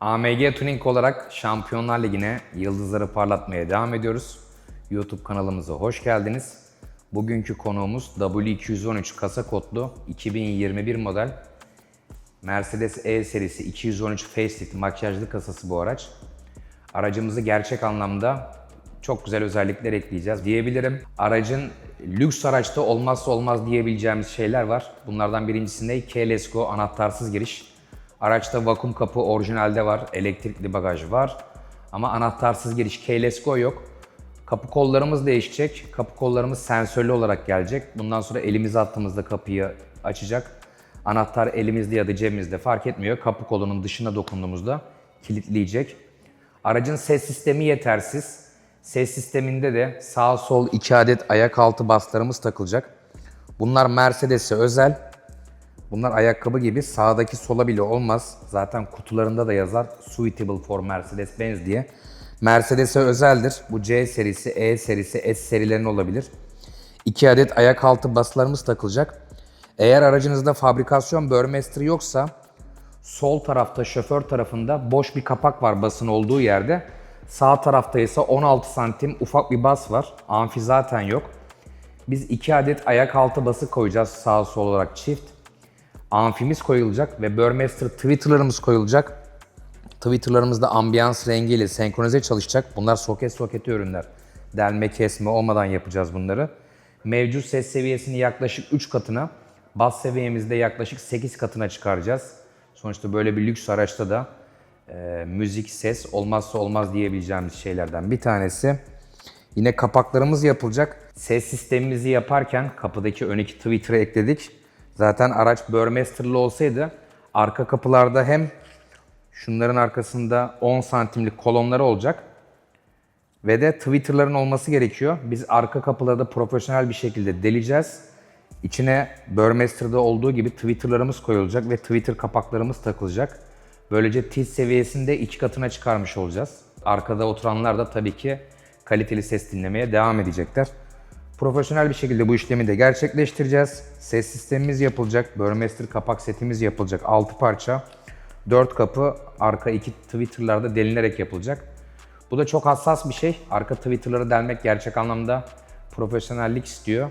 AMG Tuning olarak Şampiyonlar Ligi'ne yıldızları parlatmaya devam ediyoruz. YouTube kanalımıza hoş geldiniz. Bugünkü konuğumuz W213 kasa kodlu 2021 model Mercedes E serisi 213 facelift makyajlı kasası bu araç. Aracımızı gerçek anlamda çok güzel özellikler ekleyeceğiz diyebilirim. Aracın lüks araçta olmazsa olmaz diyebileceğimiz şeyler var. Bunlardan birincisinde Keyless Go anahtarsız giriş. Araçta vakum kapı orijinalde var, elektrikli bagaj var. Ama anahtarsız giriş Keyless yok. Kapı kollarımız değişecek. Kapı kollarımız sensörlü olarak gelecek. Bundan sonra elimizi attığımızda kapıyı açacak. Anahtar elimizde ya da cebimizde fark etmiyor. Kapı kolunun dışına dokunduğumuzda kilitleyecek. Aracın ses sistemi yetersiz. Ses sisteminde de sağ sol iki adet ayak altı baslarımız takılacak. Bunlar Mercedes'e özel. Bunlar ayakkabı gibi sağdaki sola bile olmaz. Zaten kutularında da yazar Suitable for Mercedes-Benz diye. Mercedes'e özeldir. Bu C serisi, E serisi, S serilerinin olabilir. İki adet ayak altı baslarımız takılacak. Eğer aracınızda fabrikasyon Burmester yoksa sol tarafta şoför tarafında boş bir kapak var basın olduğu yerde. Sağ tarafta ise 16 santim ufak bir bas var. Amfi zaten yok. Biz iki adet ayak altı bası koyacağız sağ sol olarak çift. Amfimiz koyulacak ve Burmester Twitter'larımız koyulacak. Twitter'larımız da ambiyans rengiyle senkronize çalışacak. Bunlar soket soketi ürünler. Delme kesme olmadan yapacağız bunları. Mevcut ses seviyesini yaklaşık 3 katına, bas seviyemizde yaklaşık 8 katına çıkaracağız. Sonuçta böyle bir lüks araçta da e, müzik, ses olmazsa olmaz diyebileceğimiz şeylerden bir tanesi. Yine kapaklarımız yapılacak. Ses sistemimizi yaparken kapıdaki ön iki Twitter'ı ekledik. Zaten araç Burmester'lı olsaydı arka kapılarda hem şunların arkasında 10 santimlik kolonları olacak ve de Twitter'ların olması gerekiyor. Biz arka kapıları da profesyonel bir şekilde deleceğiz. İçine Burmester'da olduğu gibi Twitter'larımız koyulacak ve Twitter kapaklarımız takılacak. Böylece tiz seviyesini de iki katına çıkarmış olacağız. Arkada oturanlar da tabii ki kaliteli ses dinlemeye devam edecekler. Profesyonel bir şekilde bu işlemi de gerçekleştireceğiz. Ses sistemimiz yapılacak. Burmester kapak setimiz yapılacak. 6 parça. 4 kapı arka iki Twitter'larda delinerek yapılacak. Bu da çok hassas bir şey. Arka Twitter'ları delmek gerçek anlamda profesyonellik istiyor.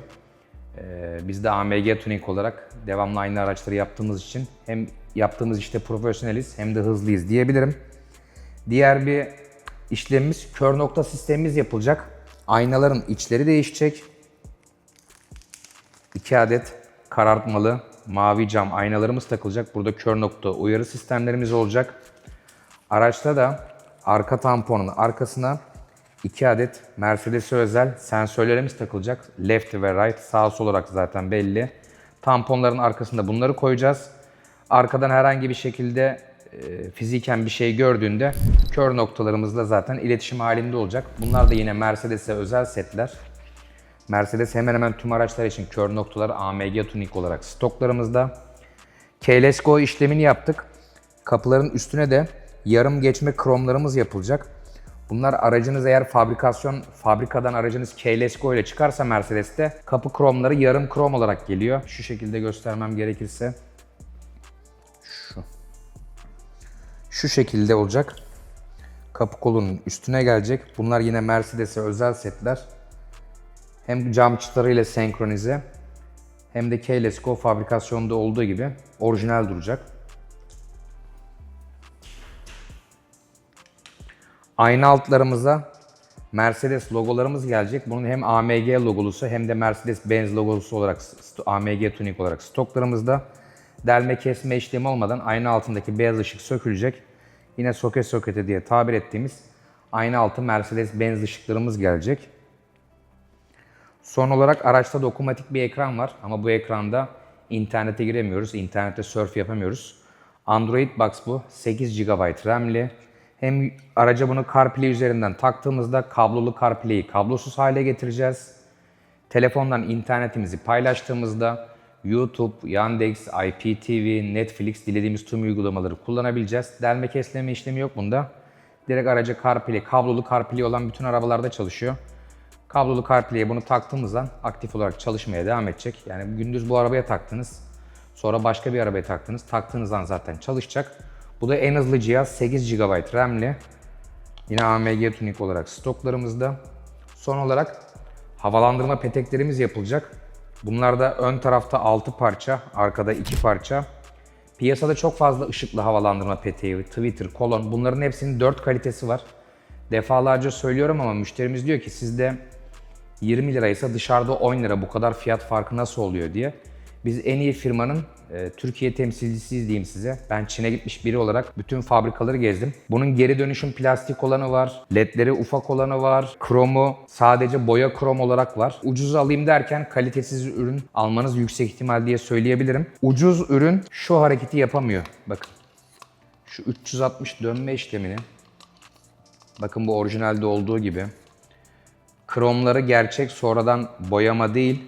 Ee, biz de AMG Tuning olarak devamlı aynı araçları yaptığımız için hem yaptığımız işte profesyoneliz hem de hızlıyız diyebilirim. Diğer bir işlemimiz kör nokta sistemimiz yapılacak. Aynaların içleri değişecek. 2 adet karartmalı mavi cam aynalarımız takılacak. Burada kör nokta uyarı sistemlerimiz olacak. Araçta da arka tamponun arkasına 2 adet Mercedes'e özel sensörlerimiz takılacak. Left ve right, sağ sol olarak zaten belli. Tamponların arkasında bunları koyacağız. Arkadan herhangi bir şekilde e, fiziken bir şey gördüğünde kör noktalarımızla zaten iletişim halinde olacak. Bunlar da yine Mercedes'e özel setler. Mercedes hemen hemen tüm araçlar için kör noktalar AMG Tuning olarak stoklarımızda. Keyless işlemini yaptık. Kapıların üstüne de yarım geçme kromlarımız yapılacak. Bunlar aracınız eğer fabrikasyon, fabrikadan aracınız Keyless ile çıkarsa Mercedes'te kapı kromları yarım krom olarak geliyor. Şu şekilde göstermem gerekirse. Şu. Şu şekilde olacak. Kapı kolunun üstüne gelecek. Bunlar yine Mercedes'e özel setler. Hem cam çıtalarıyla senkronize hem de Keyless Go fabrikasyonda olduğu gibi orijinal duracak. Ayna altlarımıza Mercedes logolarımız gelecek. Bunun hem AMG logolusu hem de Mercedes-Benz logosu olarak AMG Tuning olarak stoklarımızda. Delme kesme işlemi olmadan ayna altındaki beyaz ışık sökülecek. Yine soket soketi diye tabir ettiğimiz ayna altı Mercedes-Benz ışıklarımız gelecek. Son olarak araçta dokunmatik bir ekran var ama bu ekranda internete giremiyoruz, internette surf yapamıyoruz. Android Box bu, 8 GB RAM'li. Hem araca bunu CarPlay üzerinden taktığımızda kablolu CarPlay'i kablosuz hale getireceğiz. Telefondan internetimizi paylaştığımızda YouTube, Yandex, IPTV, Netflix dilediğimiz tüm uygulamaları kullanabileceğiz. Delme kesleme işlemi yok bunda. Direkt araca CarPlay, kablolu CarPlay olan bütün arabalarda çalışıyor. Kablolu CarPlay'e bunu taktığımızdan aktif olarak çalışmaya devam edecek. Yani gündüz bu arabaya taktınız, sonra başka bir arabaya taktınız. Taktığınızdan zaten çalışacak. Bu da en hızlı cihaz 8 GB RAM'li. Yine AMG Tuning olarak stoklarımızda. Son olarak havalandırma peteklerimiz yapılacak. Bunlar da ön tarafta 6 parça, arkada 2 parça. Piyasada çok fazla ışıklı havalandırma peteği, Twitter, kolon bunların hepsinin 4 kalitesi var. Defalarca söylüyorum ama müşterimiz diyor ki sizde 20 liraysa dışarıda 10 lira bu kadar fiyat farkı nasıl oluyor diye. Biz en iyi firmanın e, Türkiye temsilcisiyiz diyeyim size. Ben Çin'e gitmiş biri olarak bütün fabrikaları gezdim. Bunun geri dönüşüm plastik olanı var, ledleri ufak olanı var, kromu sadece boya krom olarak var. Ucuz alayım derken kalitesiz ürün almanız yüksek ihtimal diye söyleyebilirim. Ucuz ürün şu hareketi yapamıyor. Bakın. Şu 360 dönme işlemini Bakın bu orijinalde olduğu gibi. Kromları gerçek sonradan boyama değil.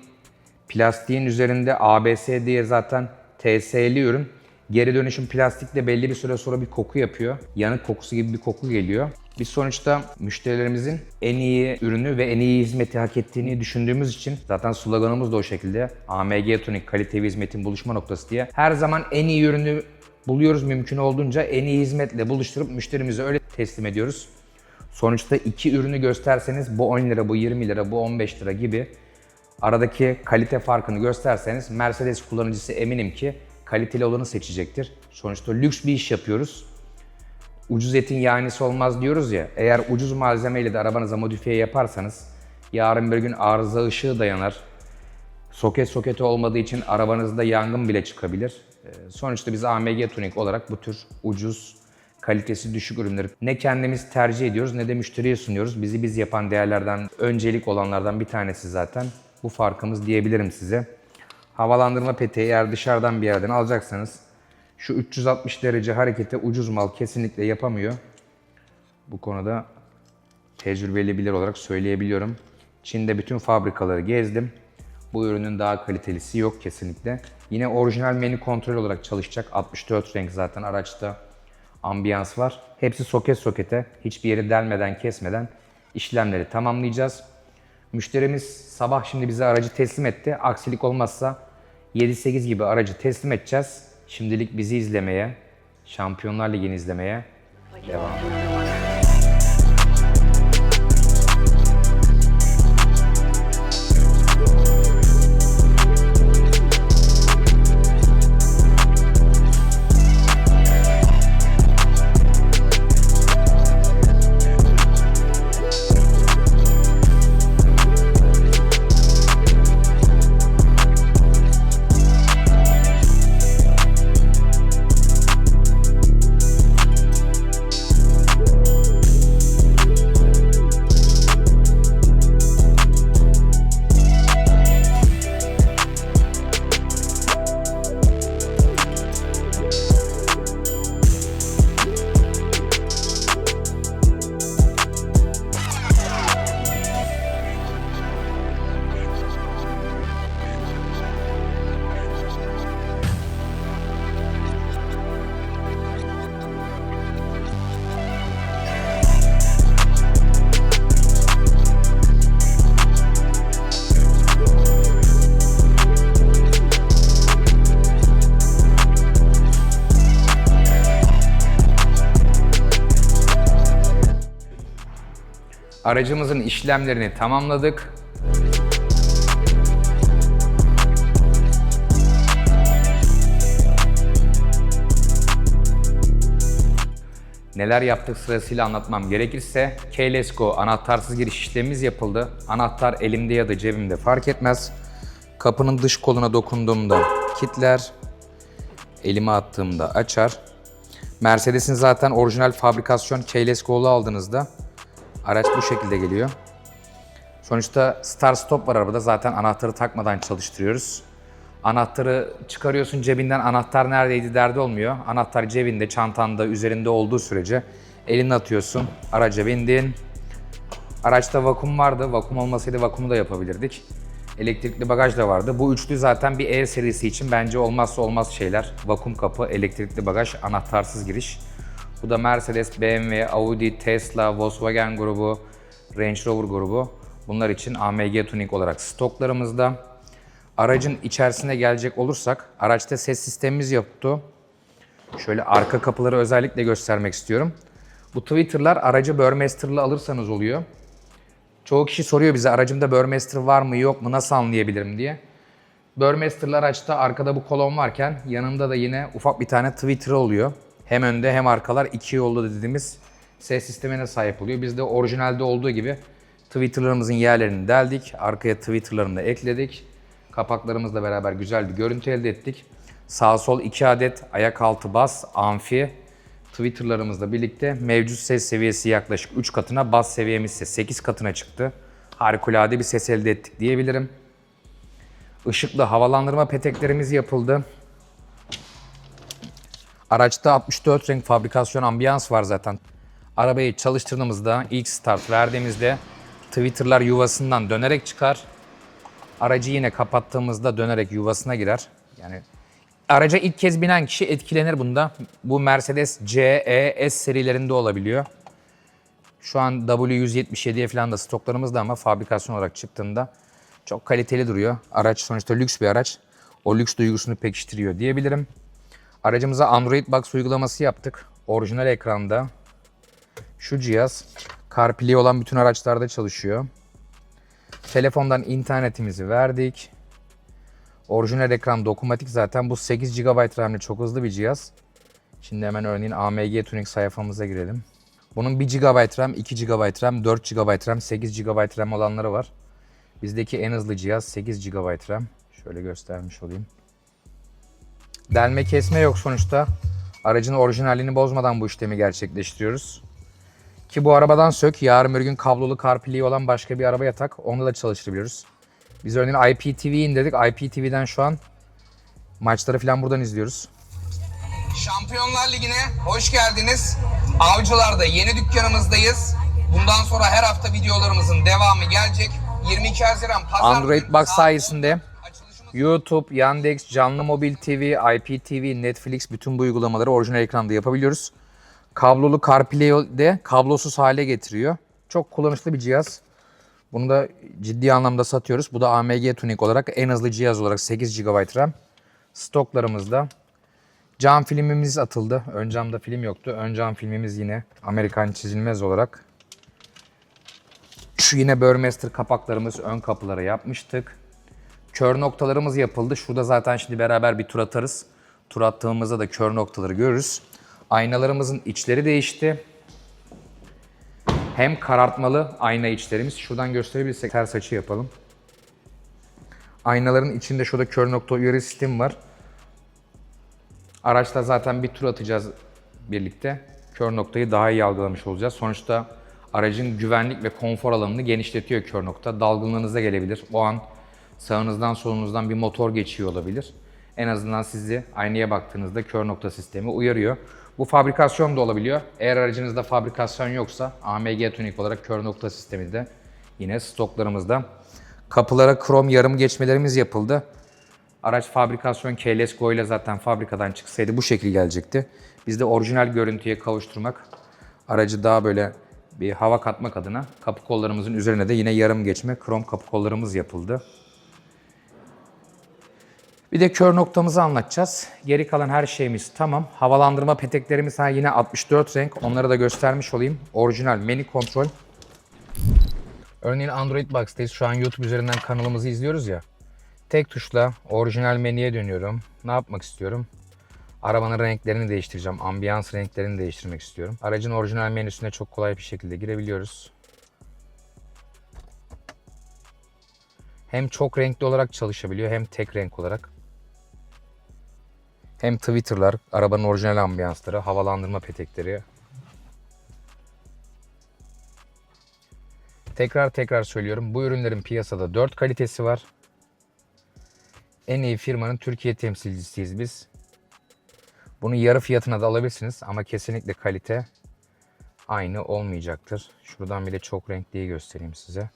Plastiğin üzerinde ABS diye zaten TS'li ürün. Geri dönüşüm plastikle belli bir süre sonra bir koku yapıyor. Yanık kokusu gibi bir koku geliyor. Biz sonuçta müşterilerimizin en iyi ürünü ve en iyi hizmeti hak ettiğini düşündüğümüz için zaten sloganımız da o şekilde. AMG Tuning kalite ve hizmetin buluşma noktası diye. Her zaman en iyi ürünü buluyoruz mümkün olduğunca en iyi hizmetle buluşturup müşterimize öyle teslim ediyoruz. Sonuçta iki ürünü gösterseniz bu 10 lira, bu 20 lira, bu 15 lira gibi aradaki kalite farkını gösterseniz Mercedes kullanıcısı eminim ki kaliteli olanı seçecektir. Sonuçta lüks bir iş yapıyoruz. Ucuz etin yanisi olmaz diyoruz ya. Eğer ucuz malzemeyle de arabanıza modifiye yaparsanız yarın bir gün arıza ışığı dayanar. Soket soketi olmadığı için arabanızda yangın bile çıkabilir. Ee, Sonuçta biz AMG Tuning olarak bu tür ucuz, kalitesi düşük ürünleri ne kendimiz tercih ediyoruz ne de müşteriye sunuyoruz. Bizi biz yapan değerlerden öncelik olanlardan bir tanesi zaten bu farkımız diyebilirim size. Havalandırma peteği eğer dışarıdan bir yerden alacaksanız şu 360 derece hareketi ucuz mal kesinlikle yapamıyor. Bu konuda tecrübeli bilir olarak söyleyebiliyorum. Çin'de bütün fabrikaları gezdim. Bu ürünün daha kalitelisi yok kesinlikle. Yine orijinal menü kontrol olarak çalışacak. 64 renk zaten araçta ambiyans var. Hepsi soket sokete. Hiçbir yeri delmeden kesmeden işlemleri tamamlayacağız. Müşterimiz sabah şimdi bize aracı teslim etti. Aksilik olmazsa 7-8 gibi aracı teslim edeceğiz. Şimdilik bizi izlemeye, Şampiyonlar Ligi'ni izlemeye devam. Aracımızın işlemlerini tamamladık. Neler yaptık sırasıyla anlatmam gerekirse Keyless Go anahtarsız giriş işlemimiz yapıldı. Anahtar elimde ya da cebimde fark etmez. Kapının dış koluna dokunduğumda kilitler, elime attığımda açar. Mercedes'in zaten orijinal fabrikasyon Keyless Go'lu aldığınızda araç bu şekilde geliyor. Sonuçta start stop var arabada zaten anahtarı takmadan çalıştırıyoruz. Anahtarı çıkarıyorsun cebinden anahtar neredeydi derdi olmuyor. Anahtar cebinde, çantanda, üzerinde olduğu sürece elini atıyorsun. Araca bindin. Araçta vakum vardı. Vakum olmasaydı vakumu da yapabilirdik. Elektrikli bagaj da vardı. Bu üçlü zaten bir E serisi için bence olmazsa olmaz şeyler. Vakum kapı, elektrikli bagaj, anahtarsız giriş. Bu da Mercedes, BMW, Audi, Tesla, Volkswagen grubu, Range Rover grubu. Bunlar için AMG Tuning olarak stoklarımızda. Aracın içerisine gelecek olursak, araçta ses sistemimiz yoktu. Şöyle arka kapıları özellikle göstermek istiyorum. Bu Twitter'lar aracı Burmaster'lı alırsanız oluyor. Çoğu kişi soruyor bize aracımda Burmaster var mı yok mu nasıl anlayabilirim diye. Burmaster'lı araçta arkada bu kolon varken yanında da yine ufak bir tane Twitter oluyor. Hem önde hem arkalar iki yollu dediğimiz ses sistemine sahip oluyor. Biz de orijinalde olduğu gibi Twitter'larımızın yerlerini deldik. Arkaya Twitter'larını da ekledik. Kapaklarımızla beraber güzel bir görüntü elde ettik. Sağ sol iki adet ayak altı bas, amfi, Twitter'larımızla birlikte mevcut ses seviyesi yaklaşık 3 katına, bas seviyemiz ise 8 katına çıktı. Harikulade bir ses elde ettik diyebilirim. Işıklı havalandırma peteklerimiz yapıldı. Araçta 64 renk fabrikasyon ambiyans var zaten. Arabayı çalıştırdığımızda, ilk start verdiğimizde Twitter'lar yuvasından dönerek çıkar. Aracı yine kapattığımızda dönerek yuvasına girer. Yani araca ilk kez binen kişi etkilenir bunda. Bu Mercedes CE S serilerinde olabiliyor. Şu an W177'ye falan da stoklarımızda ama fabrikasyon olarak çıktığında çok kaliteli duruyor. Araç sonuçta lüks bir araç. O lüks duygusunu pekiştiriyor diyebilirim. Aracımıza Android Box uygulaması yaptık. Orijinal ekranda. Şu cihaz CarPlay olan bütün araçlarda çalışıyor. Telefondan internetimizi verdik. Orijinal ekran dokunmatik zaten. Bu 8 GB RAM'li çok hızlı bir cihaz. Şimdi hemen örneğin AMG Tuning sayfamıza girelim. Bunun 1 GB RAM, 2 GB RAM, 4 GB RAM, 8 GB RAM olanları var. Bizdeki en hızlı cihaz 8 GB RAM. Şöyle göstermiş olayım. Delme kesme yok sonuçta. Aracın orijinalliğini bozmadan bu işlemi gerçekleştiriyoruz. Ki bu arabadan sök, yarın bir gün kablolu CarPlay olan başka bir arabaya tak, onda da çalıştırabiliyoruz. Biz örneğin IPTV'yi indirdik. IPTV'den şu an maçları falan buradan izliyoruz. Şampiyonlar Ligi'ne hoş geldiniz. Avcılar'da yeni dükkanımızdayız. Bundan sonra her hafta videolarımızın devamı gelecek. 22 Haziran Pazar Android Box sayesinde YouTube, Yandex, Canlı Mobil TV, IPTV, Netflix bütün bu uygulamaları orijinal ekranda yapabiliyoruz. Kablolu CarPlay'i de kablosuz hale getiriyor. Çok kullanışlı bir cihaz. Bunu da ciddi anlamda satıyoruz. Bu da AMG Tuning olarak en hızlı cihaz olarak 8 GB RAM. Stoklarımızda. Cam filmimiz atıldı. Ön camda film yoktu. Ön cam filmimiz yine Amerikan çizilmez olarak. Şu yine Burmester kapaklarımız ön kapılara yapmıştık. Kör noktalarımız yapıldı. Şurada zaten şimdi beraber bir tur atarız. Tur attığımızda da kör noktaları görürüz. Aynalarımızın içleri değişti. Hem karartmalı ayna içlerimiz. Şuradan gösterebilirsek ters açı yapalım. Aynaların içinde şurada kör nokta uyarı sistemi var. Araçta zaten bir tur atacağız birlikte. Kör noktayı daha iyi algılamış olacağız. Sonuçta aracın güvenlik ve konfor alanını genişletiyor kör nokta. Dalgınlığınıza gelebilir. O an sağınızdan solunuzdan bir motor geçiyor olabilir. En azından sizi aynaya baktığınızda kör nokta sistemi uyarıyor. Bu fabrikasyon da olabiliyor. Eğer aracınızda fabrikasyon yoksa AMG Tuning olarak kör nokta sistemi de yine stoklarımızda. Kapılara krom yarım geçmelerimiz yapıldı. Araç fabrikasyon keyless Go ile zaten fabrikadan çıksaydı bu şekil gelecekti. Biz de orijinal görüntüye kavuşturmak, aracı daha böyle bir hava katmak adına kapı kollarımızın üzerine de yine yarım geçme krom kapı kollarımız yapıldı. Bir de kör noktamızı anlatacağız. Geri kalan her şeyimiz tamam. Havalandırma peteklerimiz ha yine 64 renk. Onları da göstermiş olayım. Orijinal menü kontrol. Örneğin Android Box'tayız. Şu an YouTube üzerinden kanalımızı izliyoruz ya. Tek tuşla orijinal menüye dönüyorum. Ne yapmak istiyorum? Arabanın renklerini değiştireceğim. Ambiyans renklerini değiştirmek istiyorum. Aracın orijinal menüsüne çok kolay bir şekilde girebiliyoruz. Hem çok renkli olarak çalışabiliyor hem tek renk olarak. Hem Twitter'lar, arabanın orijinal ambiyansları, havalandırma petekleri. Tekrar tekrar söylüyorum. Bu ürünlerin piyasada 4 kalitesi var. En iyi firmanın Türkiye temsilcisiyiz biz. Bunu yarı fiyatına da alabilirsiniz ama kesinlikle kalite aynı olmayacaktır. Şuradan bile çok renkliyi göstereyim size.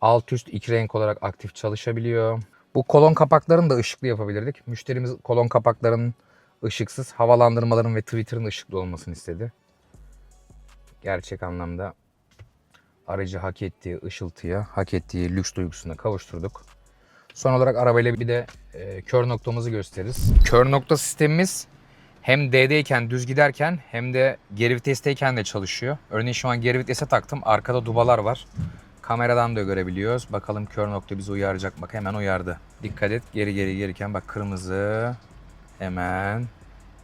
Alt üst iki renk olarak aktif çalışabiliyor. Bu kolon kapaklarını da ışıklı yapabilirdik. Müşterimiz kolon kapaklarının ışıksız, havalandırmaların ve Twitter'ın ışıklı olmasını istedi. Gerçek anlamda aracı hak ettiği ışıltıya, hak ettiği lüks duygusuna kavuşturduk. Son olarak arabayla bir de e, kör noktamızı gösteririz. Kör nokta sistemimiz hem D'deyken düz giderken hem de geri vitesteyken de çalışıyor. Örneğin şu an geri vitese taktım. Arkada dubalar var. Kameradan da görebiliyoruz. Bakalım kör nokta bizi uyaracak. Bak hemen uyardı. Dikkat et geri geri gelirken bak kırmızı hemen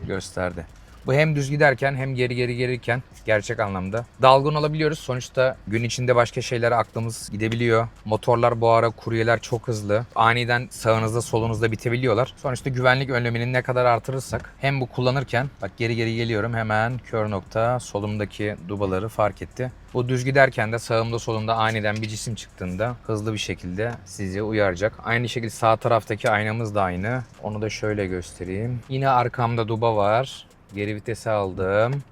gösterdi. Bu hem düz giderken hem geri geri gelirken gerçek anlamda dalgın olabiliyoruz. Sonuçta gün içinde başka şeylere aklımız gidebiliyor. Motorlar bu ara kuryeler çok hızlı. Aniden sağınızda solunuzda bitebiliyorlar. Sonuçta güvenlik önlemini ne kadar artırırsak hem bu kullanırken bak geri geri geliyorum hemen kör nokta solumdaki dubaları fark etti. Bu düz giderken de sağımda solumda aniden bir cisim çıktığında hızlı bir şekilde sizi uyaracak. Aynı şekilde sağ taraftaki aynamız da aynı. Onu da şöyle göstereyim. Yine arkamda duba var. Geri vitese aldım.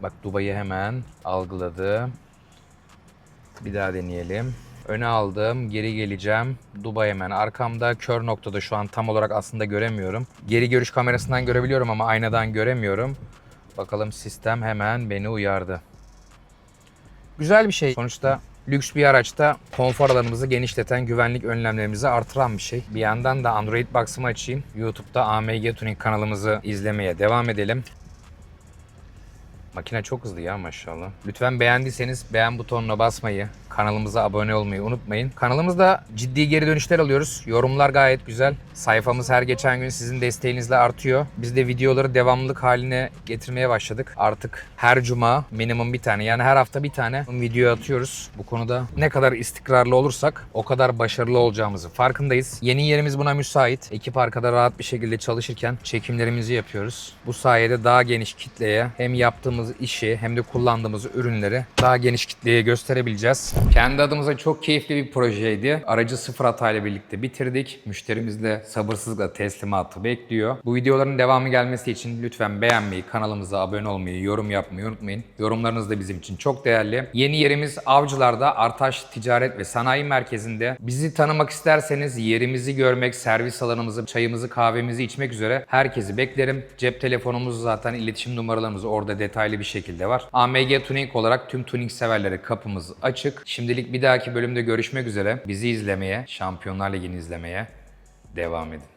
Bak dubayı hemen algıladı. Bir daha deneyelim. Öne aldım, geri geleceğim. Duba hemen arkamda. Kör noktada şu an tam olarak aslında göremiyorum. Geri görüş kamerasından görebiliyorum ama aynadan göremiyorum. Bakalım sistem hemen beni uyardı. Güzel bir şey. Sonuçta lüks bir araçta konfor alanımızı genişleten, güvenlik önlemlerimizi artıran bir şey. Bir yandan da Android Box'ımı açayım. YouTube'da AMG Tuning kanalımızı izlemeye devam edelim. Makine çok hızlı ya maşallah. Lütfen beğendiyseniz beğen butonuna basmayı, kanalımıza abone olmayı unutmayın. Kanalımızda ciddi geri dönüşler alıyoruz. Yorumlar gayet güzel. Sayfamız her geçen gün sizin desteğinizle artıyor. Biz de videoları devamlılık haline getirmeye başladık. Artık her cuma minimum bir tane yani her hafta bir tane video atıyoruz. Bu konuda ne kadar istikrarlı olursak o kadar başarılı olacağımızı farkındayız. Yeni yerimiz buna müsait. Ekip arkada rahat bir şekilde çalışırken çekimlerimizi yapıyoruz. Bu sayede daha geniş kitleye hem yaptığımız işi hem de kullandığımız ürünleri daha geniş kitleye gösterebileceğiz. Kendi adımıza çok keyifli bir projeydi. Aracı sıfır hatayla birlikte bitirdik. Müşterimiz de sabırsızlıkla teslimatı bekliyor. Bu videoların devamı gelmesi için lütfen beğenmeyi, kanalımıza abone olmayı, yorum yapmayı unutmayın. Yorumlarınız da bizim için çok değerli. Yeni yerimiz Avcılar'da Artaş Ticaret ve Sanayi Merkezi'nde. Bizi tanımak isterseniz yerimizi görmek, servis alanımızı, çayımızı, kahvemizi içmek üzere herkesi beklerim. Cep telefonumuz zaten iletişim numaralarımız orada detaylı bir şekilde var. AMG Tuning olarak tüm tuning severlere kapımız açık. Şimdilik bir dahaki bölümde görüşmek üzere. Bizi izlemeye, Şampiyonlar Ligi'ni izlemeye devam edin.